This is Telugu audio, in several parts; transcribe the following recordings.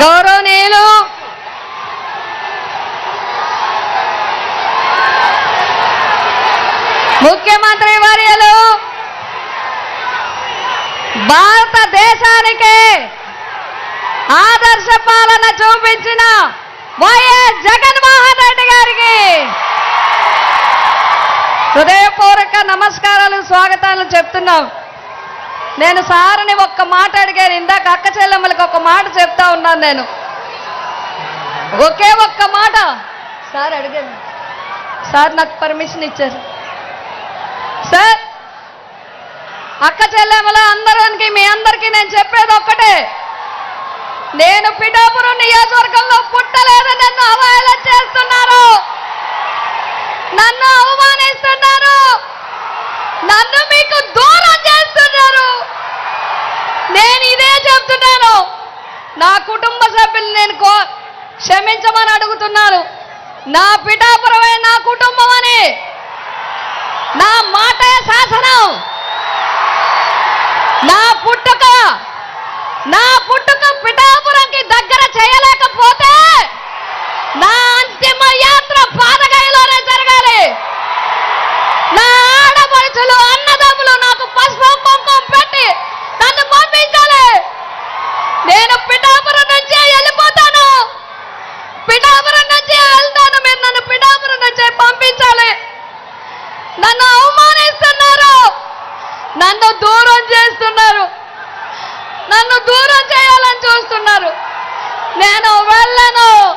గౌరవనీయులు ముఖ్యమంత్రి వర్యులు భారతదేశానికి ఆదర్శ పాలన చూపించిన వైఎస్ జగన్మోహన్ రెడ్డి గారికి హృదయపూర్వక నమస్కారాలు స్వాగతాలు చెప్తున్నాం. నేను సార్ని ఒక్క మాట అడిగాను ఇందాక అక్క చెల్లెమ్మలకి ఒక మాట చెప్తా ఉన్నాను నేను. ఒకే ఒక్క మాట. సార్ అడిగాను. సార్ నాకు పర్మిషన్ ఇచ్చారు. సార్ అక్క చెల్లెమ్మల అందరికి మీ అందరికీ నేను చెప్పేది ఒక్కటే. నేను పిఠాపురం నియోజకవర్గంలో పుట్టలేదని నన్ను అవహేళన చేస్తున్నారు. నన్ను అవమానిస్తున్నారు నన్ను మీకు దూరం చేస్తున్నారు. నేను ఇదే చెప్తున్నాను. నా కుటుంబ సభ్యులు నేను కో క్షమించమని అడుగుతున్నాను. నా పిఠాపురమే నా కుటుంబం అని. నా మాటే శాసనం. నా పుట్టుక నా పుట్టుక పిఠాపురంకి దగ్గర చేయలేకపోతే నా అంతిమ యాత్ర పాదగైలోనే జరగాలి నా ఆడపడుచులు అన్నదమ్ములు నాకు పసుపు కుంకుమ పెట్టి నన్ను పంపించాలి నేను పిఠాపురం నుంచే వెళ్ళిపోతాను పిఠాపురం నుంచే వెళ్తాను మీరు నన్ను పిఠాపురం నుంచే పంపించాలి నన్ను అవమానిస్తున్నారు నన్ను దూరం చేస్తున్నారు. నన్ను దూరం చేయాలని చూస్తున్నారు. నేను వెళ్ళను.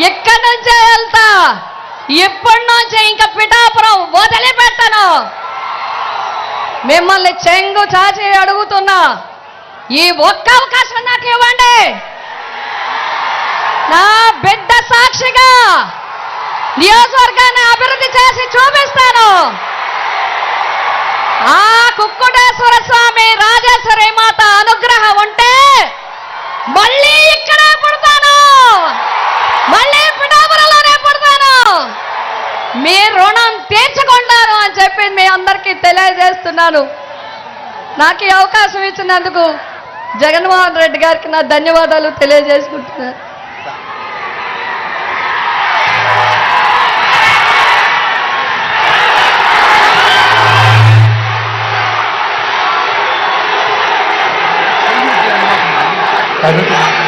ఎక్కడి నుంచే వెళ్తా. ఎప్పటి నుంచే ఇంకా పిఠాపురం వదిలిపెట్టను. మిమ్మల్ని చెంగు చాచి అడుగుతున్నా. ఈ ఒక్క అవకాశం నాకు ఇవ్వండి. నా బిడ్డ సాక్షిగా నియోజకవర్గాన్ని అభివృద్ధి మీ రుణం తీర్చుకుంటాను అని చెప్పి మీ అందరికీ తెలియజేస్తున్నాను. నాకు ఈ అవకాశం ఇచ్చినందుకు జగన్మోహన్ రెడ్డి గారికి నా ధన్యవాదాలు తెలియజేసుకుంటున్నాను అది